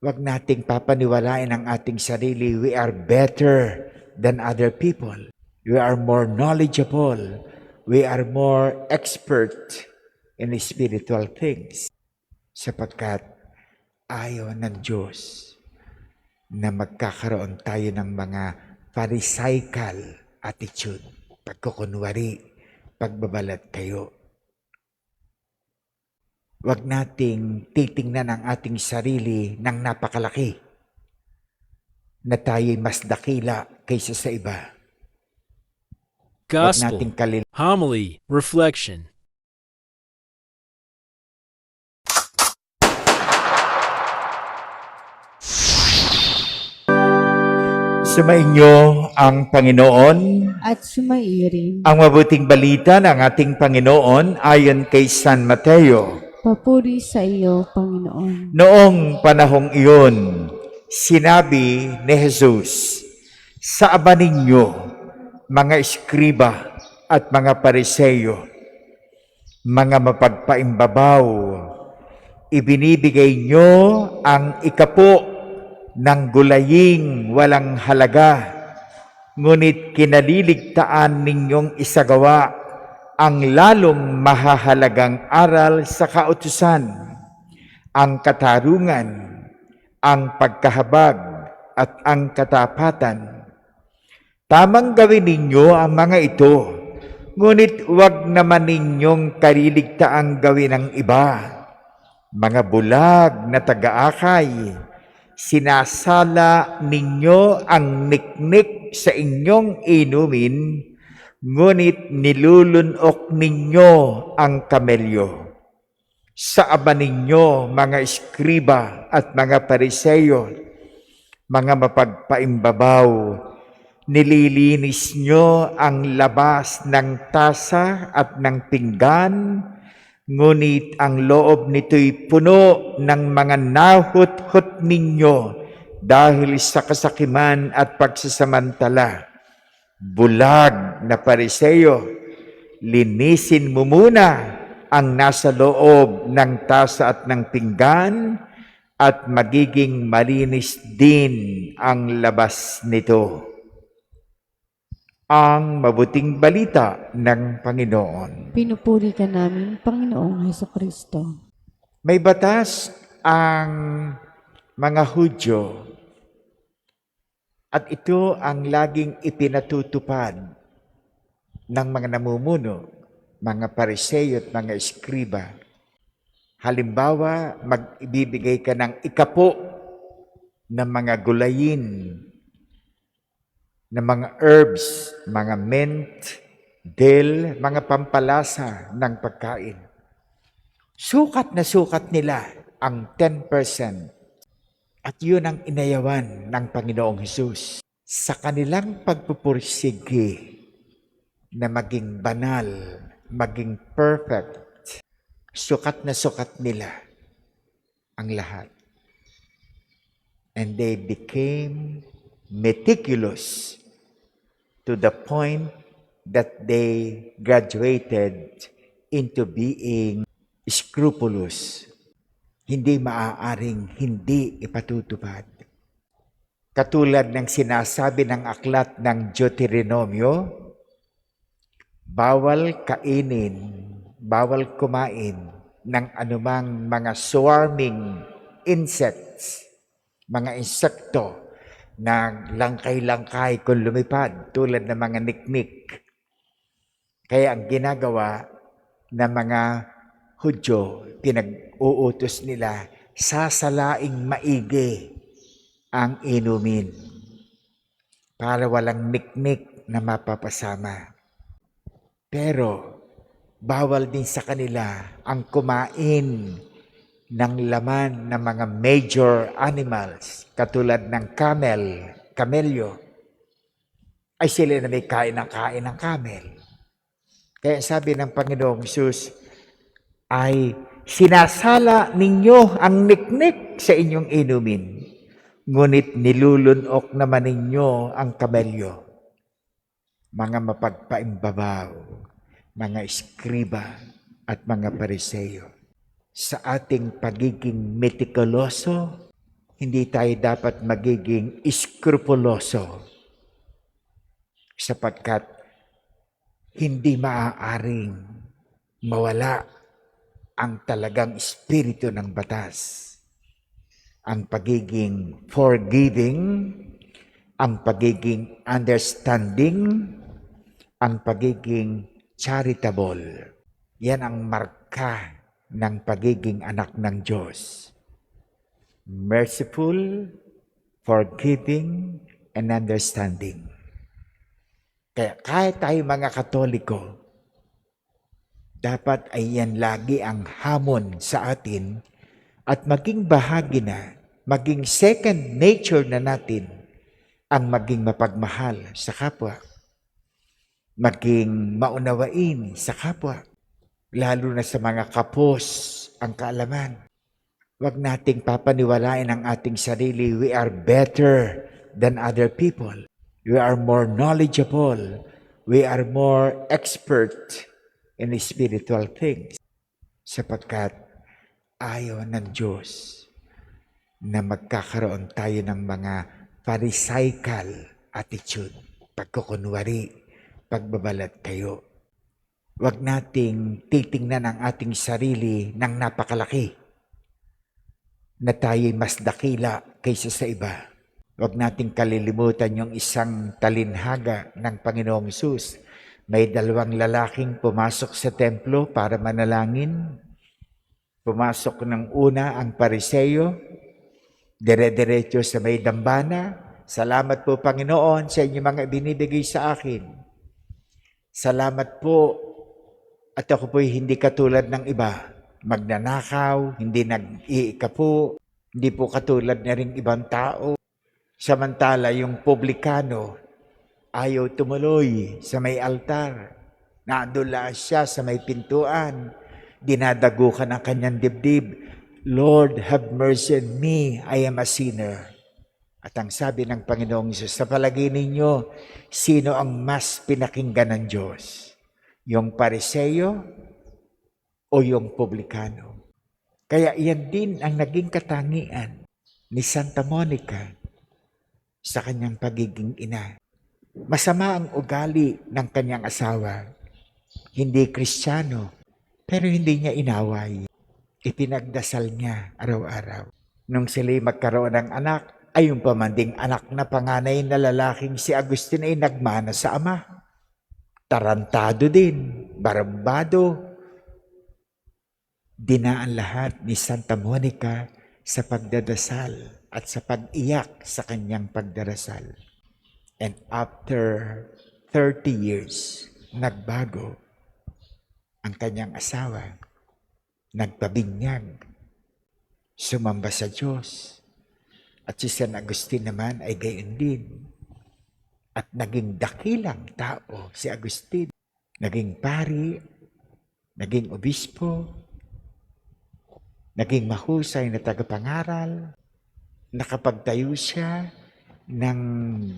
Huwag nating papaniwalain ang ating sarili. We are better than other people. We are more knowledgeable. We are more expert in spiritual things. Sapagkat ayaw ng Diyos na magkakaroon tayo ng mga pharisaical attitude, pagkukunwari, pagbabalat kayo. Huwag nating titingnan ang ating sarili ng napakalaki na tayo'y mas dakila kaysa sa iba. Gospel, Homily, Reflection. Sumainyo ang Panginoon, at sumairin. ang mabuting balita ng ating Panginoon ayon kay San Mateo. Papuri sa iyo, Panginoon. Noong panahong iyon, sinabi ni Jesus, Sa aba ninyo, mga eskriba at mga pariseyo, mga mapagpaimbabaw, ibinibigay nyo ang ikapo ng gulaying walang halaga, ngunit kinaliligtaan ninyong isagawa ang lalong mahahalagang aral sa kautusan, ang katarungan, ang pagkahabag, at ang katapatan. Tamang gawin ninyo ang mga ito, ngunit huwag naman ninyong kaliligtaang gawin ng iba. Mga bulag na tagaakay, sinasala ninyo ang niknik sa inyong inumin, ngunit nilulunok ninyo ang kamelyo. Sa aba ninyo, mga eskriba at mga pariseyo, mga mapagpaimbabaw, nililinis nyo ang labas ng tasa at ng pinggan, ngunit ang loob nito'y puno ng mga nahut-hut ninyo dahil sa kasakiman at pagsasamantala. Bulag na pariseyo, linisin mo muna ang nasa loob ng tasa at ng pinggan at magiging malinis din ang labas nito. Ang mabuting balita ng Panginoon. Pinupuri ka namin, Panginoong Heso Kristo. May batas ang mga Hudyo at ito ang laging ipinatutupad ng mga namumuno, mga pariseyo at mga eskriba. Halimbawa, magbibigay ka ng ikapo ng mga gulayin, ng mga herbs, mga mint, dill, mga pampalasa ng pagkain. Sukat na sukat nila ang 10%. At yun ang inayawan ng Panginoong Hesus sa kanilang pagpupursige na maging banal, maging perfect. Sukat na sukat nila ang lahat. And they became meticulous to the point that they graduated into being scrupulous. Hindi maaaring hindi ipatutupad. Katulad ng sinasabi ng aklat ng Deuteronomio, bawal kainin, bawal kumain ng anumang mga swarming insects, mga insekto na langkay-langkay kung lumipad tulad ng mga niknik. Kaya ang ginagawa ng mga Hudyo, pinag-uutos nila, sasalaing maigi ang inumin para walang niknik na mapapasama. Pero bawal din sa kanila ang kumain ng laman ng mga major animals katulad ng camel, camelyo, ay sila na may kain ng kain ng camel. Kaya sabi ng Panginoong Jesus, ay sinasala ninyo ang niknik sa inyong inumin, ngunit nilulunok naman ninyo ang kamelyo. Mga mapagpaimbabaw, mga eskriba at mga pariseyo. Sa ating pagiging metikuloso, hindi tayo dapat magiging iskrupuloso sapagkat hindi maaaring mawala ang talagang espiritu ng batas. Ang pagiging forgiving, ang pagiging understanding, ang pagiging charitable. Yan ang marka ng pagiging anak ng Diyos. Merciful, forgiving, and understanding. Kaya kahit tayo mga Katoliko, dapat ay yan lagi ang hamon sa atin at maging bahagi na, maging second nature na natin ang maging mapagmahal sa kapwa, maging maunawain sa kapwa, lalo na sa mga kapos ang kaalaman. Huwag nating papaniwalain ang ating sarili, we are better than other people. We are more knowledgeable. We are more expert in spiritual things. Sapagkat ayaw ng Diyos na magkakaroon tayo ng mga pharisaical attitude, pagkukunwari, pagbabalat kayo. Huwag nating titingnan ang ating sarili ng napakalaki na tayo'y mas dakila kaysa sa iba. Huwag nating kalilimutan yung isang talinhaga ng Panginoong Sus. May dalawang lalaking pumasok sa templo para manalangin. Pumasok ng una ang pariseyo, dire-diretso sa may dambana. Salamat po Panginoon sa inyong mga binibigay sa akin. Salamat po at ako po'y hindi katulad ng iba. Magnanakaw, hindi nag-iikapo, hindi po katulad na rin ibang tao. Samantala, yung publikano, ayaw tumuloy sa may altar. Naandula siya sa may pintuan. Dinadagukan ang kanyang dibdib. Lord, have mercy on me. I am a sinner. At ang sabi ng Panginoong Isus, sa palagay ninyo, sino ang mas pinakinggan ng Diyos? Yung pariseyo o yung publikano? Kaya iyan din ang naging katangian ni Santa Monica sa kanyang pagiging ina. Masama ang ugali ng kanyang asawa. Hindi kristyano, pero hindi niya inaway. Ipinagdasal niya araw-araw. Nung sila'y magkaroon ng anak, ay yung pamanding anak na panganay na lalaking si Agustin ay nagmana sa ama. Tarantado din, barambado. Dinaan lahat ni Santa Monica sa pagdadasal at sa pag-iyak sa kanyang pagdarasal. And after 30 years, nagbago ang kanyang asawa. Nagpabinyag. Sumamba sa Diyos. At si San Agustin naman ay gayon din. At naging dakilang tao si Agustin. Naging pari, naging obispo, naging mahusay na tagapangaral, nakapagtayo siya ng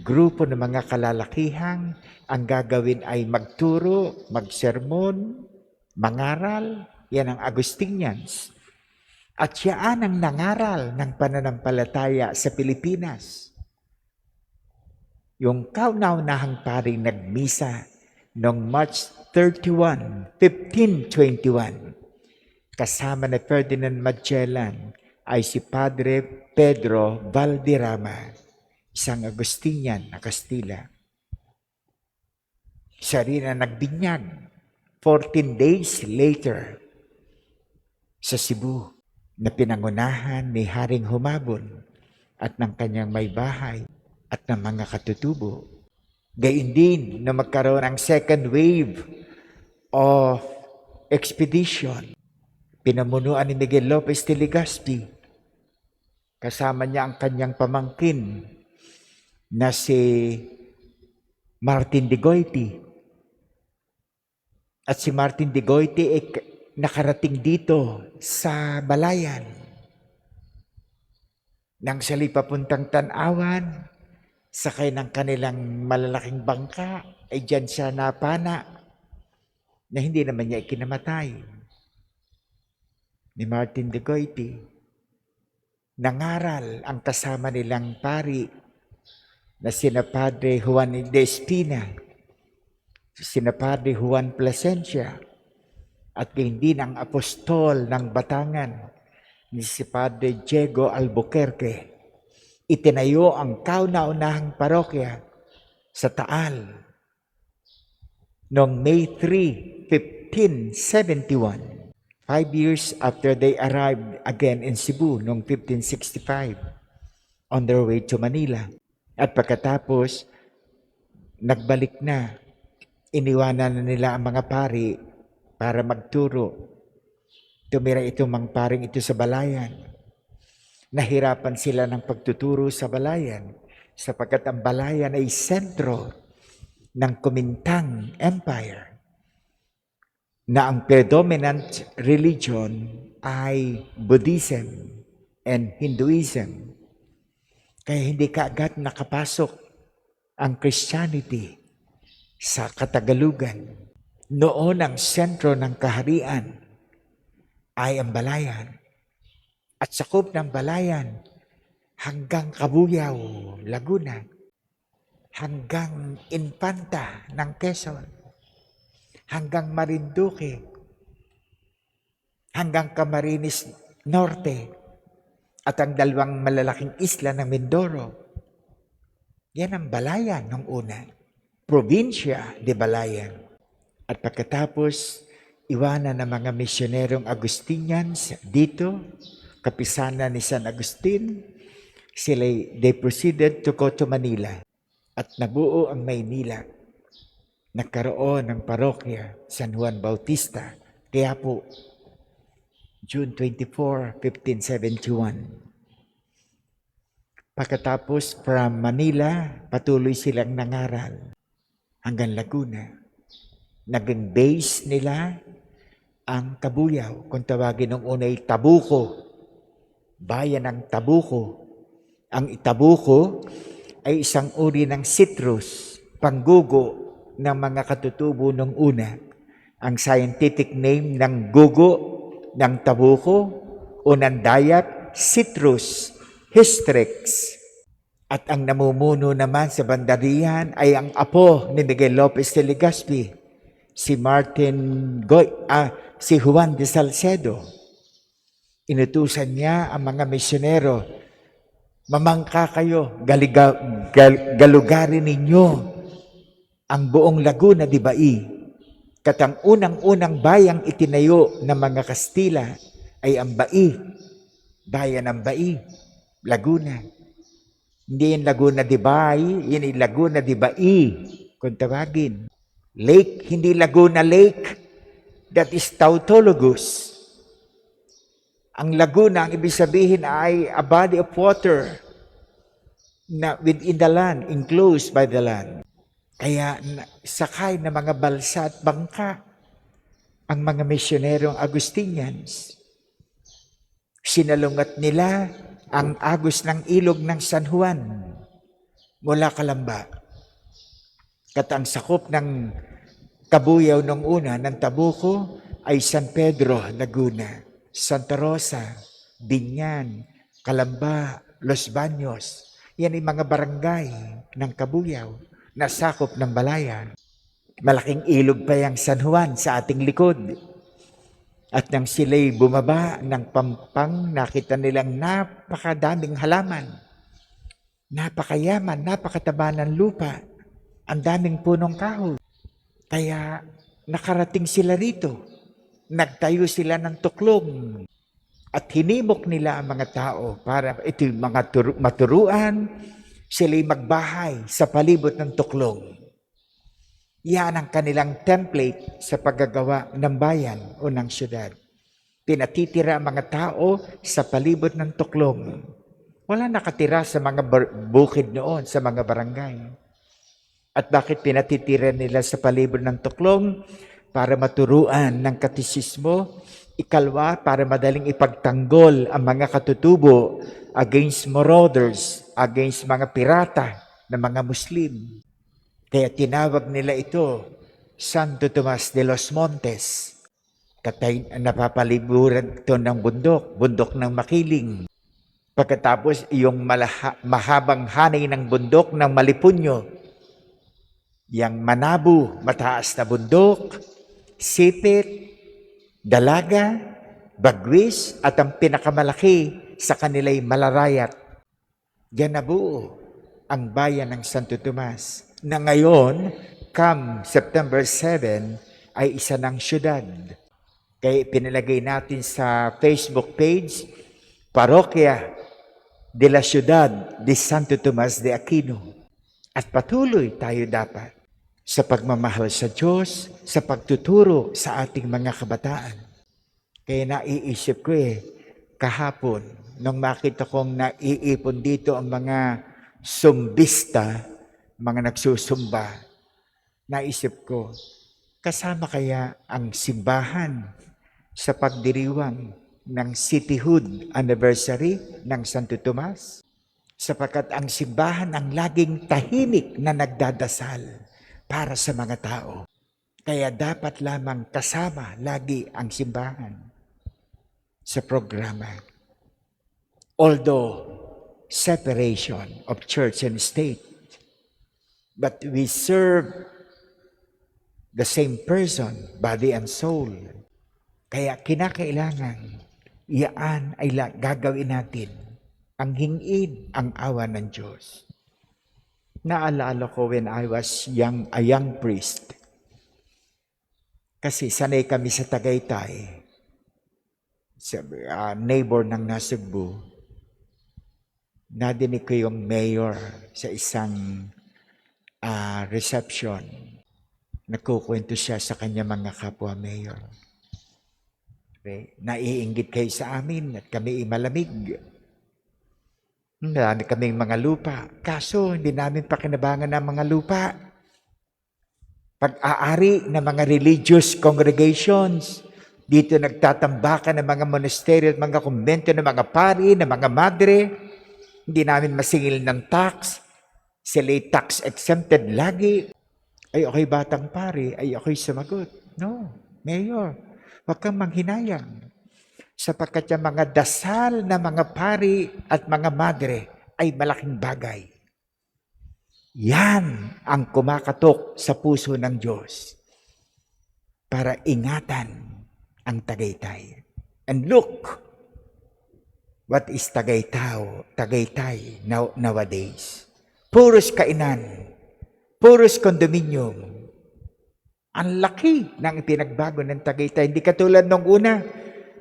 grupo ng mga kalalakihang ang gagawin ay magturo, magsermon, mangaral, yan ang Agustinians. At siya ang nangaral ng pananampalataya sa Pilipinas. Yung kauna-unahang paring nagmisa noong March 31, 1521, kasama ni Ferdinand Magellan ay si Padre Pedro Valderrama, isang Agustinian na Kastila. Siya rin ang nagbinyag 14 days later sa Cebu na pinangunahan ni Haring Humabon at ng kanyang may bahay at ng mga katutubo. Gayun din na magkaroon ang second wave of expedition. Pinamunuan ni Miguel Lopez de Legazpi. Kasama niya ang kanyang pamangkin na si Martin de Goiti. At si Martin de Goiti ay nakarating dito sa Balayan. Nang siya'y papuntang Tanawan, sakay ng kanilang malalaking bangka, ay dyan siya napana na hindi naman niya ikinamatay ni Martin de Goiti. nangaral ang kasama nilang pari na sina Padre Juan de Espina, sina Padre Juan Plasencia, at hindi ng apostol ng Batangan ni si Padre Diego Albuquerque. Itinayo ang kauna-unahang parokya sa Taal noong May 3, 1571. Five years after they arrived again in Cebu noong 1565 on their way to Manila. At pagkatapos, nagbalik na. Iniwanan na nila ang mga pari para magturo. Tumira itong mga paring ito sa balayan. Nahirapan sila ng pagtuturo sa balayan sapagkat ang balayan ay sentro ng Kumintang Empire na ang predominant religion ay Buddhism and Hinduism. Kaya hindi kaagad nakapasok ang Christianity sa Katagalugan. Noon ang sentro ng kaharian ay ang balayan. At sakop ng balayan hanggang Kabuyaw, Laguna, hanggang Infanta ng Quezon, hanggang Marinduque, hanggang Camarines Norte, at ang dalawang malalaking isla ng Mindoro. Yan ang balayan ng una. Probinsya de Balayan. At pagkatapos, iwanan ng mga misyonerong Agustinians dito, kapisanan ni San Agustin, sila they proceeded to go to Manila at nabuo ang Maynila. Nagkaroon ng parokya San Juan Bautista. Kaya po, June 24, 1571. Pagkatapos from Manila, patuloy silang nangaral hanggang Laguna. Naging base nila ang Kabuyaw, kung tawagin ng unay Tabuko, bayan ng Tabuko. Ang Itabuko ay isang uri ng citrus, panggugo ng mga katutubo ng una. Ang scientific name ng gugo ng Tabuko o ng dayat, citrus hystrix. At ang namumuno naman sa bandarihan ay ang apo ni Miguel Lopez de Legazpi, si Martin Goy, ah, si Juan de Salcedo. Inutusan niya ang mga misyonero, mamangka kayo, galiga, gal, galugarin ninyo ang buong Laguna di Bai. Katang unang-unang bayang itinayo ng mga Kastila ay ang Bai, bayan ng Bai, Laguna. Hindi yan Laguna di Bay, yan ay Laguna di Bai, kung tawagin. Lake, hindi Laguna Lake. That is tautologous. Ang Laguna, ang ibig sabihin ay a body of water na within the land, enclosed by the land. Kaya sakay na mga balsa at bangka ang mga misyonerong Agustinians. Sinalungat nila ang agos ng ilog ng San Juan mula Kalamba. Katang sakop ng kabuyaw ng una ng Tabuco ay San Pedro, Laguna, Santa Rosa, Binyan, Kalamba, Los Baños. Yan ay mga barangay ng kabuyaw na sakop ng balayan. Malaking ilog pa yung San Juan sa ating likod. At nang sila'y bumaba ng pampang, nakita nilang napakadaming halaman. Napakayaman, napakataba ng lupa. Ang daming punong kahoy. Kaya nakarating sila rito. Nagtayo sila ng tuklong. At hinimok nila ang mga tao para ito yung mga turu- maturuan, sila'y magbahay sa palibot ng tuklong. Yan ang kanilang template sa paggagawa ng bayan o ng syudad. Pinatitira ang mga tao sa palibot ng tuklong. Wala nakatira sa mga bukid noon, sa mga barangay. At bakit pinatitira nila sa palibot ng tuklong? Para maturuan ng katisismo. Ikalwa, para madaling ipagtanggol ang mga katutubo against marauders, against mga pirata na mga Muslim. Kaya tinawag nila ito Santo Tomas de los Montes. Katay, napapaliburan ito ng bundok, bundok ng makiling. Pagkatapos, yung malaha, mahabang hanay ng bundok ng Malipunyo. Yang Manabu, mataas na bundok, Sipit, Dalaga, Bagwis, at ang pinakamalaki sa kanila'y Malarayat. Diyan nabuo ang bayan ng Santo Tomas na ngayon, come September 7, ay isa ng syudad. Kaya pinalagay natin sa Facebook page, Parokya de la Ciudad de Santo Tomas de Aquino. At patuloy tayo dapat sa pagmamahal sa Diyos, sa pagtuturo sa ating mga kabataan. Kaya naiisip ko eh, kahapon, nung makita kong naiipon dito ang mga sumbista, mga nagsusumba, naisip ko, kasama kaya ang simbahan sa pagdiriwang ng cityhood anniversary ng Santo Tomas? Sapagkat ang simbahan ang laging tahimik na nagdadasal para sa mga tao. Kaya dapat lamang kasama lagi ang simbahan sa programa. Although separation of church and state, but we serve the same person, body and soul. Kaya kinakailangan, iyaan ay gagawin natin ang hingin, ang awa ng Diyos. Naalala ko when I was young, a young priest. Kasi sanay kami sa Tagaytay, sa ah, neighbor ng Nasugbu. Nadinig ko yung mayor sa isang ah, reception. Nagkukwento siya sa kanya mga kapwa mayor. Okay? Naiinggit kayo sa amin at kami malamig. Marami kaming mga lupa. Kaso, hindi namin pakinabangan ng mga lupa. Pag-aari ng mga religious congregations, dito nagtatambakan ng mga monasteryo at mga kumbento ng mga pari, ng mga madre. Hindi namin masingil ng tax. Sila'y tax exempted lagi. Ay, ako'y batang pari. Ay, ako'y sumagot. No, Mayor, huwag kang manghinayang sapagkat yung mga dasal na mga pari at mga madre ay malaking bagay. Yan ang kumakatok sa puso ng Diyos para ingatan ang Tagaytay. And look, what is Tagaytay, Tagaytay now, nowadays? Puros kainan, puros kondominium. Ang laki ng ipinagbago ng Tagaytay. Hindi katulad nung una,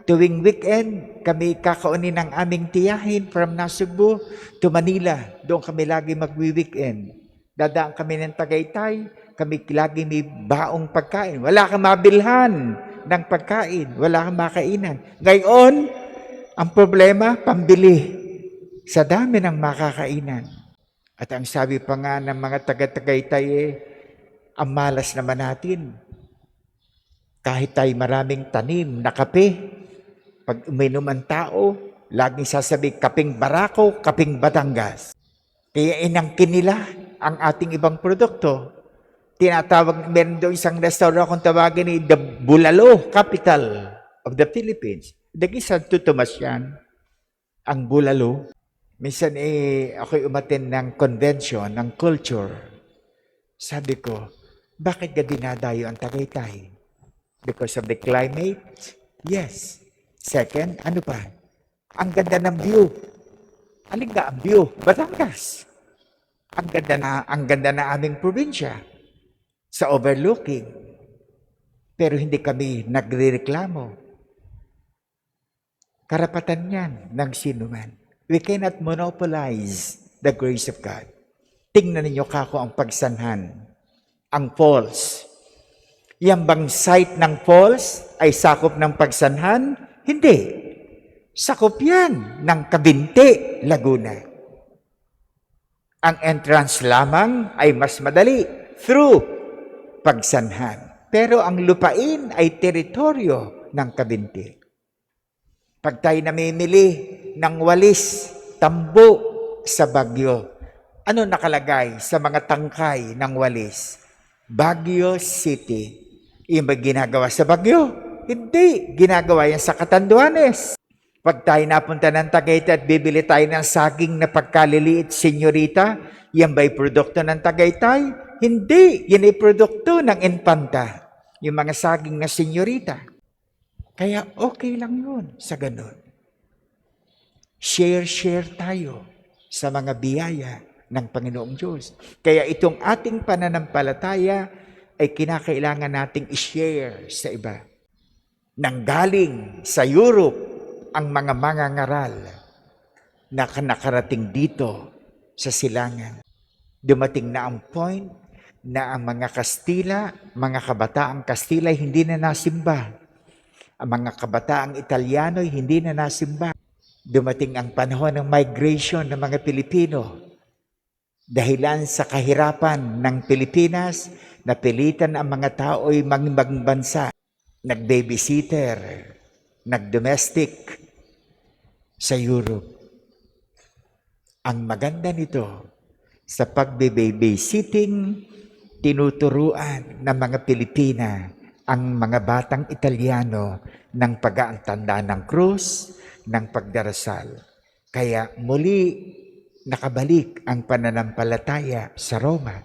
Tuwing weekend, kami kakaunin ng aming tiyahin from Nasugbu to Manila. Doon kami lagi magwi-weekend. Dadaan kami ng Tagaytay, kami lagi may baong pagkain. Wala kang mabilhan ng pagkain. Wala kang makainan. Ngayon, ang problema, pambili. Sa dami ng makakainan. At ang sabi pa nga ng mga taga-Tagaytay eh, ang malas naman natin. Kahit tayo maraming tanim na kape, pag uminom ang tao, laging sasabi, kaping Barako, kaping Batangas. Kaya inangkin nila ang ating ibang produkto. Tinatawag, meron daw isang restaurant kung tawagin ni the Bulalo capital of the Philippines. Dagi sa Tomas yan, ang Bulalo. Minsan eh, ako'y umatin ng convention, ng culture. Sabi ko, bakit ka dinadayo ang Tagaytay? Because of the climate? Yes. Second, ano pa? Ang ganda ng view. Alin nga ang view? Batangas. Ang ganda na, ang ganda na aming probinsya sa overlooking. Pero hindi kami nagrereklamo. Karapatan yan ng sino man. We cannot monopolize the grace of God. Tingnan ninyo kako ang pagsanhan. Ang falls. Yang bang site ng falls ay sakop ng pagsanhan? Hindi. Sakop yan ng Kabinte, Laguna. Ang entrance lamang ay mas madali through pagsanhan. Pero ang lupain ay teritoryo ng Kabinte. Pag tayo namimili ng walis, tambo sa Bagyo, ano nakalagay sa mga tangkay ng walis? Baguio City. Yung ba ginagawa sa Bagyo? Hindi. Ginagawa yan sa Catanduanes. Pag tayo napunta ng Tagaytay at bibili tayo ng saging na pagkaliliit, senyorita, yan ba'y produkto ng Tagaytay? Hindi. Yan ay produkto ng Infanta. Yung mga saging na senyorita. Kaya okay lang yun sa ganun. Share-share tayo sa mga biyaya ng Panginoong Diyos. Kaya itong ating pananampalataya ay kinakailangan nating i-share sa iba. Nanggaling sa Europe ang mga mangangaral na nakarating dito sa silangan. Dumating na ang point na ang mga Kastila, mga kabataang Kastila hindi na nasimba. Ang mga kabataang Italiano ay hindi na nasimba. Dumating ang panahon ng migration ng mga Pilipino. Dahilan sa kahirapan ng Pilipinas, napilitan ang mga tao ay maging bansa. Nag-babysitter, nag-domestic sa Europe. Ang maganda nito, sa pagbe-babysitting, tinuturuan ng mga Pilipina ang mga batang Italiano ng pag-aantanda ng krus, ng pagdarasal. Kaya muli nakabalik ang pananampalataya sa Roma.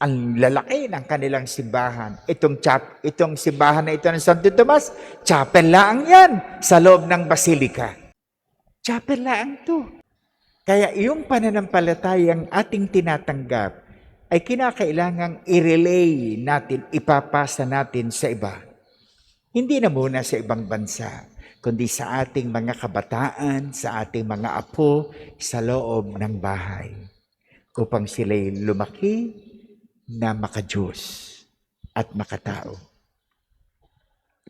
Ang lalaki ng kanilang simbahan. Itong, chap, itong simbahan na ito ng Santo Tomas, chapel lang yan sa loob ng basilika. Chapel lang to. Kaya yung pananampalatayang ating tinatanggap ay kinakailangang i-relay natin, ipapasa natin sa iba. Hindi na muna sa ibang bansa, kundi sa ating mga kabataan, sa ating mga apo, sa loob ng bahay. Upang sila'y lumaki na makajus at makatao.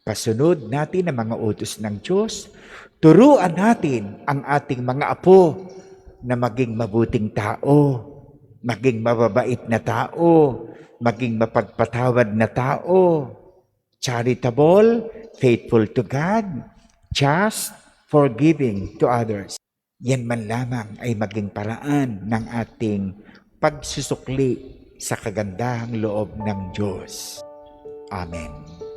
Pasunod natin ang mga utos ng Diyos. Turuan natin ang ating mga apo na maging mabuting tao, maging mababait na tao, maging mapagpatawad na tao, charitable, faithful to God, just, forgiving to others. Yan man lamang ay maging paraan ng ating pagsusukli sa kagandahang loob ng Diyos. Amen.